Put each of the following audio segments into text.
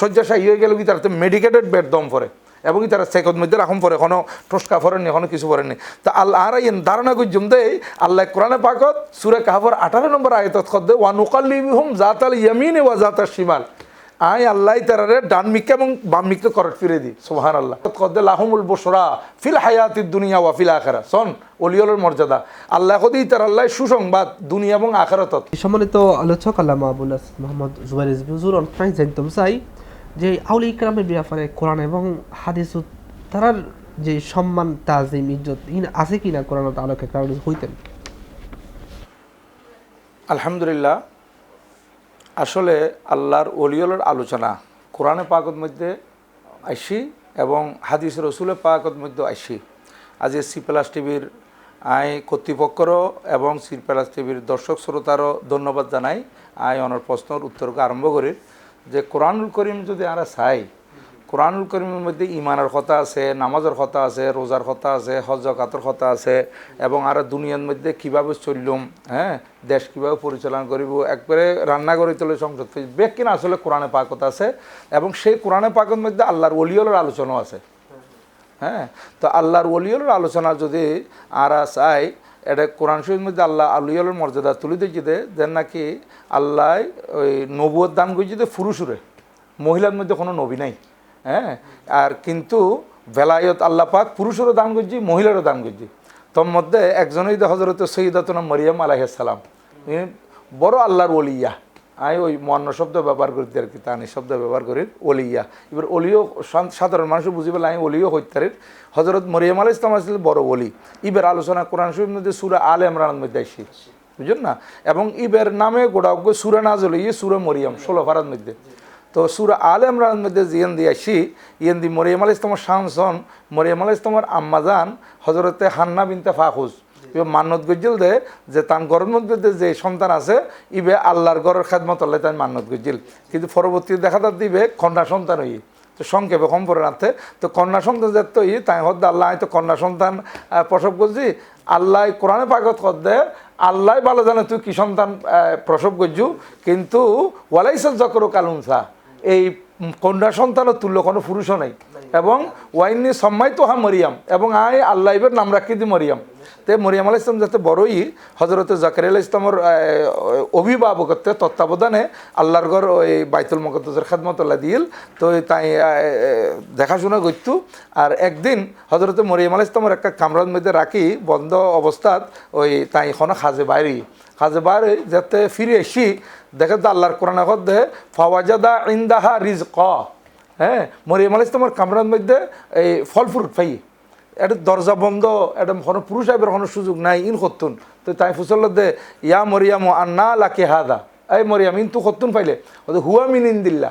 শয্যাশায়ী হয়ে গেলে কি তারা তো মেডিকেটেড বেড দম পরে এবং তারা সেকত মধ্যে রাখুন পরে এখনও টসকা পরেনি এখনও কিছু পরেনি তা আল্লাহ আর ইন ধারণা করছুম দেই আল্লাহ কোরআনে পাকত সুরে কাহাবর আঠারো নম্বর আয়তত খদ্দে হুম নুকাল্লিহুম জাতাল ইয়ামিন ওয়া জাতাল শিমাল। আই আল্লাহ তারারে ডান মিকে এবং বাম মিকে করট ফিরে দি সোহান আল্লাহ কদ্দে লাহুমুল বসরা ফিল হায়াতি দুনিয়া ওয়া ফিল আখেরা সন অলিয়লের মর্যাদা। আল্লাহ কদি তার আল্লাহ সুসংবাদ দুনিয়া এবং আখেরাতত। সম্মানিত আলোচক আল্লামা আবুল হাসান মোহাম্মদ জুবাইর হুজুর অনেকটাই জানতাম চাই যে আউলি ইকরামের ব্যাপারে কোরআন এবং হাদিস তারার যে সম্মান তাজিম ইজ্জত আছে কিনা কোরআন আলোকে কারণ হইতেন? আলহামদুলিল্লাহ আসলে আল্লাহর অলিয়লের আলোচনা, কোরআনে পাকত মধ্যে আইসি এবং হাদিস রসুলের পাকত মধ্যে আইসি। আজ সি প্লাস টিভির, আই কর্তৃপক্ষরও এবং সি প্লাস টিভির দর্শক শ্রোতারও ধন্যবাদ জানাই। আই অনার প্রশ্নর উত্তরকে আরম্ভ করি যে, কোরআনুল করিম যদি আমরা চাই কোরআনুল করিমের মধ্যে ইমানের কথা আছে, নামাজের কথা আছে, রোজার কথা আছে, হজ জাকাতের কথা আছে এবং আর দুনিয়ার মধ্যে কীভাবে চললুম হ্যাঁ? দেশ কীভাবে পরিচালনা করিব, একবারে রান্না করে তোলে সংসদ বেগ কিনা আসলে কোরআনে পাকত আছে এবং সেই কোরআনে পাকের মধ্যে আল্লাহর অলিয়লের আলোচনাও আছে। হ্যাঁ? তো আল্লাহর অলিয়লের আলোচনা যদি আর চাই এটা কোরআন শরীফের মধ্যে আল্লাহ আলিয়লের মর্যাদা তুলে দিয়েছে দেন নাকি আল্লাহ ওই নবুয়র দান করছে পুরুষরে মহিলার মধ্যে কোনো নবী নাই। হ্যাঁ? আর কিন্তু বেলায়ত আল্লাহ পাক পুরুষেরও দান করছি, মহিলারও দান করছি। তোর মধ্যে একজনই হজরত সৈয়দাতনা মরিয়াম আলাইসালাম বড় আল্লাহর ওলিয়া। আমি ওই মন্ন শব্দ ব্যবহার করি আর কি, তানি শব্দ ব্যবহার করি অলিয়া এবার অলিও সাধারণ মানুষ বুঝি পেলে, আমি অলিও হইতারির। হজরত মরিয়াম আলাই ইসলাম আসলে বড় অলি ইবের আলোচনা কোরআন শরীফের মধ্যে সুরা আল ইমরানের মধ্যে আসি। বুঝলেন না? এবং ইবের নামে গোড়া সুরা নাজল ইয়ে সুরা মরিয়াম, ষোলো ফারার মধ্যে। তো সুরা আল ইমরানের মধ্যে জিয়ান দিয়ে আসি ইয়েন দি মরিয়াম আল ইসলামের শামসন মরিয়াম আল ইসলামের আম্মাজান হজরতে হান্না বিনতে ফাহুজ মান্নত গজ্জিল দে, যে তার ঘরের মধ্যে যে- সন্তান আছে, ইবে আল্লাহর ঘরের খেদমত আল্লাহ তাই মান্নত গজ্জিল। কিন্তু পরবর্তী দেখা তার দিবে কন্যা সন্তান হই তো সংক্ষেপে রাখতে তো। কন্যা সন্তান যে তো ই, তাই হদ্দে আল্লাহ তো কন্যা সন্তান প্রসব করছি আল্লাহ কোরআনে পাগত কদ্দে আল্লাহ ভালো জানে তুই কি সন্তান প্রসব করছু কিন্তু ওয়ালাইসল জকর কালুনসা এই কন্যা সন্তানও তুল্য, কোনো পুরুষও নাই। এবং ওয়াইনি সম্মাই তো হা মরিয়াম, এবং আয় আল্লাহ ইবের নাম রাখি দি মরিয়াম। তে মরিয়াম আলাহ ইসলাম যাতে বড়ই হজরত জাকির আলাহ ইসলামর অভিভাবকত্বে তত্ত্বাবধানে আল্লাহর ঘর ওই বাইতুল মকদ্দসের খেদমতুল্লাহ দিল। তো তাই দেখাশোনা করতো। আর একদিন হজরত মরিয়াম আলাহ ইসলামের একটা কামরার মধ্যে রাখি, বন্ধ অবস্থাত ওই তাই এখনও খাজে বাইরে। খাজে বাইরে যাতে ফিরে এসি। দেখে আল্লাহর কোরআন এখন দেহে ফাওয়াজাদা ইন্দাহা রিজ ক হ্যাঁ মরিয়াম আলাহ তোমার কামরার মধ্যে এই ফল ফ্রুট পাই। এটা দরজা বন্ধ, এটা কোনো পুরুষ আইবের কোনো সুযোগ নাই, ইন করতুন তো তাই ফুসল দে ইয়া মরিয়াম আন্না লাকে হাদা। এই মরিয়াম, ইন তু করতুন পাইলে। হুয়া মিন ইন্দিল্লা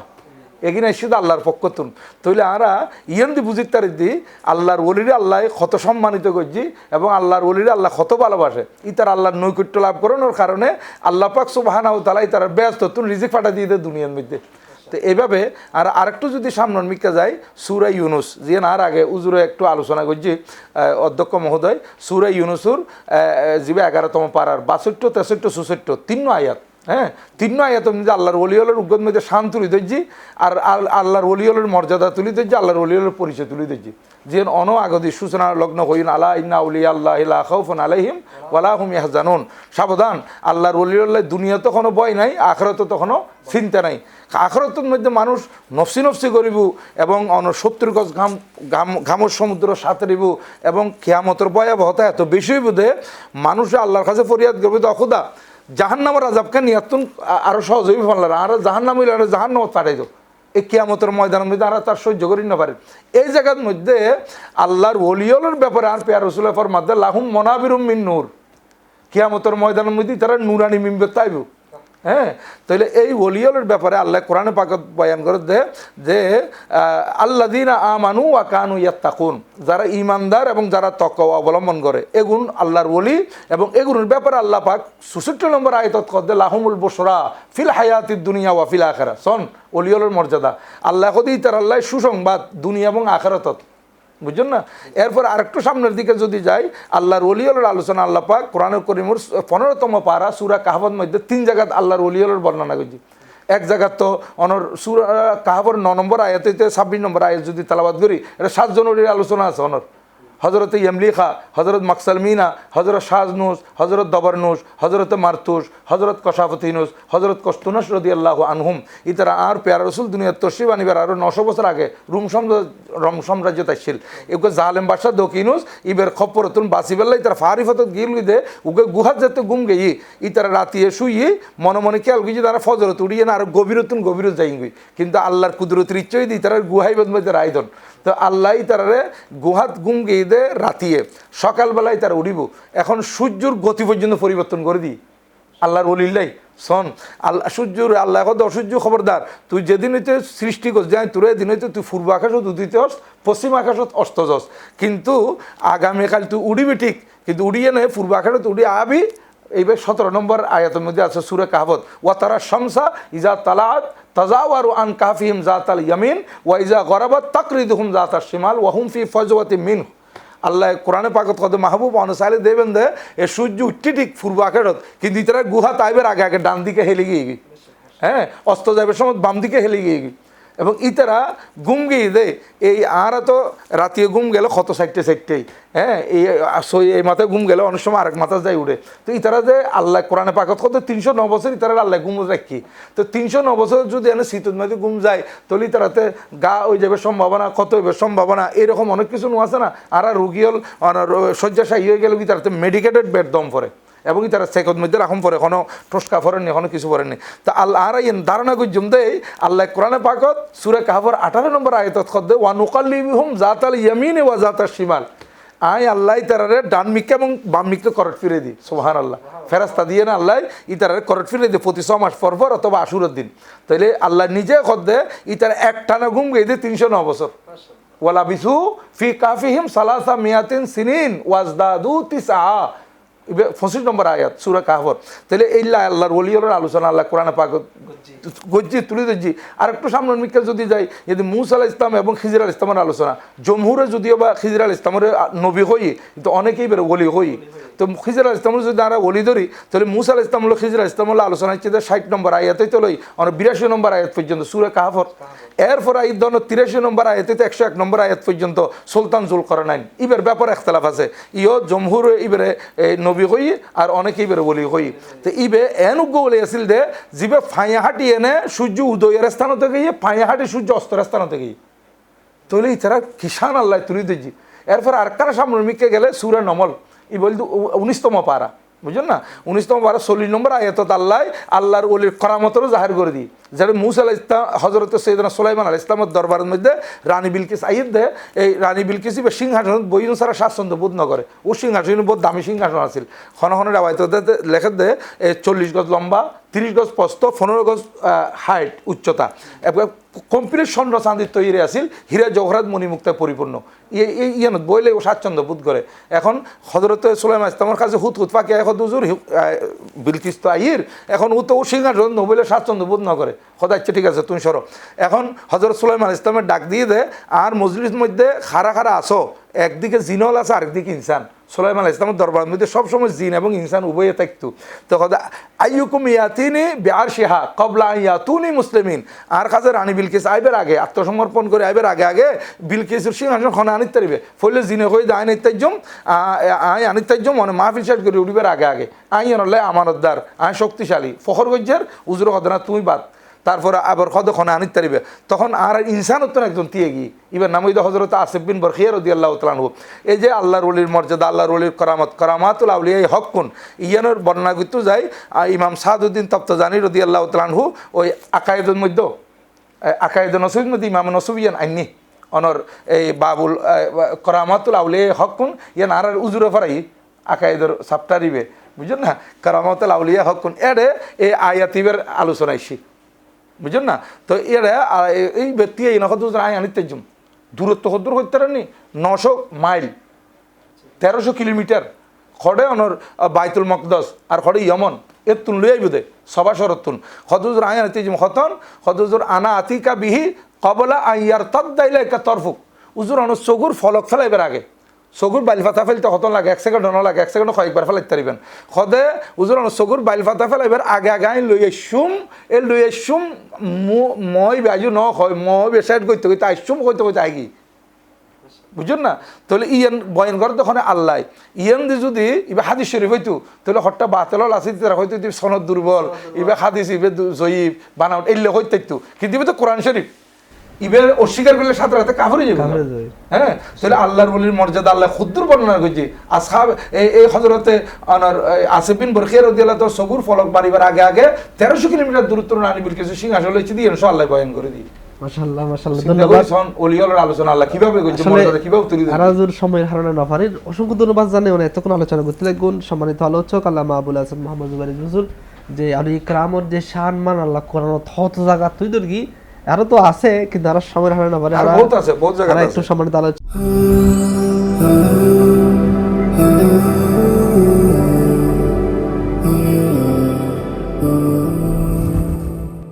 এগিনে এসে আল্লাহর পক্ষতুন তইলে আরা ইয়েন দি বুঝির তারি দি, আল্লাহর ওলিরে আল্লাহ ক্ষত সম্মানিত করছি এবং আল্লাহর ওলিরে আল্লাহ কত ভালোবাসে। ই তার আল্লাহর নৈকট্য লাভ করানোর কারণে আল্লাহ পাক সুবাহানাও তালাই তারা ব্যস্ত তুন, রিজিক ফাটা দিয়ে দেয় দুনিয়ার মধ্যে। তো এইভাবে আর আরেকটু যদি সামনের মিকা যায়, সুরা ইউনুস, যে আর আগে উজুরে একটু আলোচনা করছি অধ্যক্ষ মহোদয়, সুরা ইউনুসুর জিবে এগারোতম পাড়ার বাষট্ট তেষট্ট চৌষট্ট তিন্ন আয়াত। হ্যাঁ? তিন্ন আয়াত মধ্যে আল্লাহর অলিয়লের উগ্গত মধ্যে শান তুলি ধরছি, আর আল- আল্লাহর অলিয়লের মর্যাদা তুলি ধরছি, আল্লাহর অলিয়লের পরিচয় তুলি ধরছি। যে অন আগদি সূচনা লগ্ন হইন আল্লাহ ইন্না উলি আল্লাহ ইলা খাউফুন আলাইহিম ওয়ালা হুম সাবধান, আল্লাহর অলিয়ল্লাহ দুনিয়া তো কোনো ভয় নাই, আখরাতে তখনো চিন্তা নাই। আখরতের মধ্যে মানুষ নফসি নফসি করিব এবং অন সত্তর গজ ঘাম ঘাম ঘামর সমুদ্র সাঁতরিব এবং খেয়ামতের ভয়াবহতা এত বেশি বোধে মানুষ আল্লাহর কাছে ফরিয়াদ করবে তো অখুদা। জাহান্নামের আজাবকে নিয়াতুন আরও সহজ হইবে পারলাম আর জাহান্নাম হইলে আর জাহান্নামত পাঠাই দাও। এই কিয়ামতের ময়দানের মধ্যে আর তার সহ্য করি না পারে। এই জায়গার মধ্যে আল্লাহর ওলিয়লের ব্যাপারে আর পেয়ার রসুলের মাধ্যমে লাহুম মনাবিরুম মিন নূর। কিয়ামতের ময়দানের মধ্যে তারা নুরানি মিম্বে তাইব। হ্যাঁ? তাহলে এই ওলিয়লের ব্যাপারে আল্লাহ কোরআনে পাকত বয়ান করে দে, যে আল্লা দিন আমানু আ কানু ইয়াত্তাকুন। যারা ইমানদার এবং যারা তক অবলম্বন করে, এগুন আল্লাহর ওলি এবং এগুনের ব্যাপারে আল্লাহ পাক সুষট্টি নম্বর আয়তত কদে লাহমুল বসরা ফিল হায়াতি দুনিয়া ওয়া ফিল আখেরা সন ওলিয়লের মর্যাদা। আল্লাহ কদি তার আল্লাহ সুসংবাদ দুনিয়া এবং আখেরাতত। বুঝছেন না? এরপর আরেকটু সামনের দিকে যদি যাই, আল্লাহর অলিয়লের আলোচনা আল্লাহ পাক কোরআন করিমুর পনেরোতম পারা সুরা কাহাবত মধ্যে তিন জায়গাত আল্লাহর অলিয়লের বর্ণনা করছি। এক জায়গার তো অনর সুরা কাহাবর ন নম্বর আয়াতে ছাব্বিশ নম্বর আয়াত যদি তালাবাদ করি, এটা সাতজন আলোচনা আছে অনর। হজরত ইমলিখা হজরত মাকসাল মিনা হজরত শাহনুস হজরত দবরনুস হজরত মারতুস হজরত কশাফতিনুস হজরত কস্তুনস রদি আল্লাহ আনহুম, ইতারা আর পেয়ার রসুল দুনিয়ার তসিব আনিবার আরও নশো বছর আগে রুম রম সাম্রাজ্য তাইছিল এগুলো জালেম বাদশাহ দকিনুস ইবের খপ্পরতুন বাসিবেল্লা ইতারা ফারিফত গিল দে উগে গুহাত যেতে গুম গেই ইতারা রাতিয়ে শুই মনে মনে খেয়াল গিয়ে তারা ফজরত উড়িয়ে না, আর গভীরতুন গভীর যাই কিন্তু আল্লাহর কুদরতির ইচ্ছই দিই তারা গুহাই বদমাইতে রায়দন তো আল্লাহ তারারে গুহাত গুম গিয়ে দে রাতিয়ে। সকালবেলায় তারা উড়িব। এখন সূর্যর গতি পর্যন্ত পরিবর্তন করে দিই। আল্লাহর অলিল্লাই শোন, আল্লাহ, সূর্যর, আল্লাহ কত অসূর্য খবরদার। তুই যেদিন হইতে সৃষ্টি করছ যাই তোর এদিন হইতে তুই পূর্ব আকাশত উদিত হস, পশ্চিম আকাশত অস্ত যাস। কিন্তু আগামীকাল তুই উড়িবি ঠিক, কিন্তু উড়িয়ে নয়, পূর্ব আকাশত উড়ি আবি। এইবার সতেরো নম্বর আয়াতের মধ্যে আছে সুরে কাহাবত ওয়া তারা শামসা ইজা তালাত তাজাওয়ারু আন কাফিহিম জাতাল ইয়ামিন, ওয়া ইজা গরাবাত তাকরিদুহুম জাতাল শিমাল, ওয়া হুম ফি ফজওয়াতি মিন আল্লাহ কোরআনে পাকত কত মাহবুব অনুসারে দেবেন দে, এ সূর্য উঠটি ঠিক পূর্ব আকারত কিন্তু ইতারা গুহা তাইবের আগে আগে ডান দিকে হেলে গিয়ে হ্যাঁ অস্ত যাবে সময় বাম দিকে হেলে গিয়ে। এবং ইতারা গুম গিয়ে দে, এই আর তো রাতিয়ে গুম গেল কত সাইডটে সাইডটেই হ্যাঁ এই সই এই মাথায় গুম গেলে অনেক সময় আরেক মাথা যায় উঠে তো ইতারা যে আল্লাহ কোরআনে পাকত কত, তিনশো ন বছর ইতারা আল্লাহ গুম রাখি। তো তিনশো ন বছর যদি এনে শীতের মধ্যে গুম যায়, তাহলে ইতারাতে গা ওই যাবে সম্ভাবনা কত হইবে সম্ভাবনা, এরকম অনেক কিছু নো আছে না? আর আর রুগী হল শয্যাশায়ী হয়ে গেলে ইতারাতে মেডিকেটেড বেড দম পরে এবং তারা সেকত মধ্যে রাখুন পরে এখনও টসকা ফরেননি এখনও কিছু ফরেননি তা আল্লাহ আর ইন ধারণা করছুম দেই আল্লাহ কোরআনে পাকত সুরে কাহবর আঠারো নম্বর আয়তত খদ্দে ওয়া নুকাল্লিবিহুম জাতাল ইয়ামিনে ওয়া জাতাল শিমাল। আই আল্লাহ তারারে ডান মিকে এবং বাম মিকে করট ফিরে দিই সোহান আল্লাহ ফেরাস্তা দিয়ে না আল্লাহ ইতারে করট ফিরে দিই প্রতি ছ মাস পর পর অথবা আশুরের দিন। তাইলে আল্লাহ নিজে খদ্দে ইতার এক টানা ঘুম গিয়ে দিয়ে তিনশো ন বছর। ওয়ালা বিসু ফি কাফিহিম সালাসা মিয়াতিন সিনিন, ওয়াজদাদু তিসা পঁচিশ নম্বর আয়াত সুরা কাহবর তাহলে এই আল্লাহর ওলিয়লের আলোচনা আল্লাহ কোরআন পাক গজ্জি। তুলে দিচ্ছি আর একটু সামনের মিকে যদি যাই যদি মুসা আল ইসলাম এবং খিজির আল ইসলামের আলোচনা, জমহুরে যদিও বা খিজির আল ইসলামের নবী হই, কিন্তু অনেকেই বেরো গলি হই। তো খিজির আল ইসলামের যদি আমরা ওলি ধরি, তাহলে মুসা আল ইসলাম হলো খিজির আল ইসলাম হলো আলোচনা হচ্ছে যে ষাট নম্বর আয়াতেই তো লই অনেক বিরাশি নম্বর আয়াত পর্যন্ত, সুরে কাহফর। এরপর এই ধরনের তিরাশি নম্বর আয়াতে তো একশো এক নম্বর আয়াত পর্যন্ত সুলতান জুল করা নাই। ইবের ব্যাপার একতলাফ আছে। ইও জমহুর ইবেরে নবী হই আর অনেকে ইবেরে বলি হই। তো ইবে এন বলে আসিল দে, জিবে ফাইয়াহাটি এনে সূর্য উদয়ের স্থান থেকে গিয়ে ফাইয়াহাটি সূর্য অস্তরের স্থান থেকে গিয়ে। তাহলে ইতারা কিষান আল্লাহ তুলি দিচ্ছি এরপর আরেকখানা সামনে মিকে গেলে সুরে নমল। ই বলতো উনিশতম পারা। বুঝলেন না? উনিশতম পারা, চল্লিশ নম্বর আয়াত আল্লাহ আল্লাহর ওলির করামতরও জাহির করে দিই যেটা মুসা আল ইসলাম হজরত সৈয়দনা সোলাইমান আল ইসলামের দরবারের মধ্যে রানী বিলকিস আইদ দে, এই রানী বিলকিস বা সিংহাসন, বইন সারা স্বাচ্ছন্দ্য বোধ নগরে ও সিংহাসন বহুত দামি সিংহাসন আছিল। খন খন রাবায়ত লেখা দে চল্লিশ গজ লম্বা তিরিশ গজ প্রস্ত পনেরো গজ হাইট উচ্চতা। কমপ্লিট স্বর্ণ চাঁদির তৈরি আছিল হীরা জহরাত মণিমুক্তায় পরিপূর্ণ ইয়ানত বইলে ও স্বাচ্ছন্দ্য বোধ করে এখন হজরত সোলাইমা ইসলামের কাছে হুত হুত পাকে এখন দুজুর বিলকিস তো আইর এখন ও তো ও সিংহাসন নবইলে স্বাচ্ছন্দ্য বোধ ন করে সদাচ্ছা ঠিক আছে তুমি সরো এখন হজরত সুলাইমান ইসলামের ডাক দিয়ে দে আর মজলিস মধ্যে খারা খারা আসো একদিকে জিনল আছে, আরেকদিকে ইনসান। সুলাইমান ইসলামের দরবারের মধ্যে সবসময় জিন এবং ইনসান উভয়ে থাকতো। তখন আইয়ুকুম ইয়াতিনি বেয়ার শেহা কবলা ইয়াতুনি মুসলিমিন। আর কাছে রানী বিলকিস আইবের আগে, আত্মসমর্পণ করে আইবের আগে আগে বিলকিসের সিংহাসন খনে আনিত তারিবে ফলে জিনে হয়ে আই নিত্যাজ্যম আই আনিত্যাজ্যম মানে মাহফিল শেষ করে উঠিবার আগে আগে। আই অনলে আমানতদার আই শক্তিশালী। ফখর গজ্জের, উজুর হদনা তুমি বাদ। তারপরে আবার কতক্ষণে আনিত তারিবে তখন আর ইনসানত একজন তিয়ে গিয়ে এবার নামইদ হজরত আসিফ বিন বরখিয়ার রদি আল্লাহ তালানহু এই যে আল্লাহর অলির মর্যাদা, আল্লাহর অলির করামত, করামাতুল আউলিয়া এই হকুন ইয়ানোর বর্ণনা করতে যাই ইমাম সাহাদুদ্দিন তপ্তজানি রদি আল্লাহ তালানহু ওই আকায়েদের মধ্যে আকায়েদ নসুবির মধ্যে ইমাম নসুবিয়ান আইনি, অনর এই বাবুল করামাতুল আউলিয়া হকুন ইয়ান আর উজুরে ফরাই, আকায়েদের সাপ্তারিবে বুঝলেন না? করামাতুল আউলিয়া হকুন এড়ে এই আয়াতিবের আলোচনা আলোচনাইছি বুঝলেন না? তো এরা এই ব্যক্তি এই নকদ আনিতে জুম দূরত্ব কদ্দূর হইতে পারেনি নশো মাইল। তেরোশো কিলোমিটার। খড়ে অনর বাইতুল মকদস, আর খড়ে ইয়মন। এর তুন লইয়াই বোধে সবা শরতুন হদুজুর আনিতে জুম হতন হদুজুর আনা আতিকা বিহি কবলা আইয়ার তদ দাইলা একা তরফুক। উজুর অন চগুর ফলক ফেলাইবার আগে। চকুর বাইল ফাতা ফেলতে হতন লাগে এক সেকেন্ড ন লাগে এক সেকেন্ড কয়েকবার ফেলাইতে পারিবেন সদে উজুর চকুর বাইল ফাতা ফেলাইবার আগে আগে আইন লই আসুম এই লই আসুম মই বাজু ন হয় মই বেসাইড করতে করতে আইসুম কইতে কইতে আইগি বুঝুন না? তাহলে ইয়েন বয়ন করে তখন আল্লাহ। ইয়েন দি যদি ইবা হাদিস শরীফ হইতো তাহলে হট্টা বাতেল আছে তারা হয়তো সনদ দুর্বল ইবে হাদিস ইবে জয়ীব বানাউট এলে হইতে কিন্তু তো কোরআন শরীফ ইবে অস্বীকার করলে সাথে সাথে কাফরে যাবে। হ্যাঁ? তাহলে আল্লাহর বলির মর্যাদা আল্লাহ ক্ষুদ্র বর্ণনা করছি। আসহাব এই হজরতে অনার আসিফিন বরখিয়া রদিয়াল্লাহ তো সবুর ফলক বাড়িবার আগে আগে তেরোশো কিলোমিটার দূরত্ব রানীবির কিছু সিংহাসন লইছি দিয়ে আল্লাহ বয়ন করে দিই। আলোচনা অসংখ্য ধন্যবাদ জানে এতক্ষণ করতে সম্মানিত আলোচক হাসান মোহাম্মদ হুজুর যে আলী ইকরামর যে আল্লাহ কোরআন থত জায়গা তুই দর্গি আরও তো আছে কিন্তু আরও হয় না পারে আর বহুত আছে বহুত জায়গা একটু সময় আলোচনা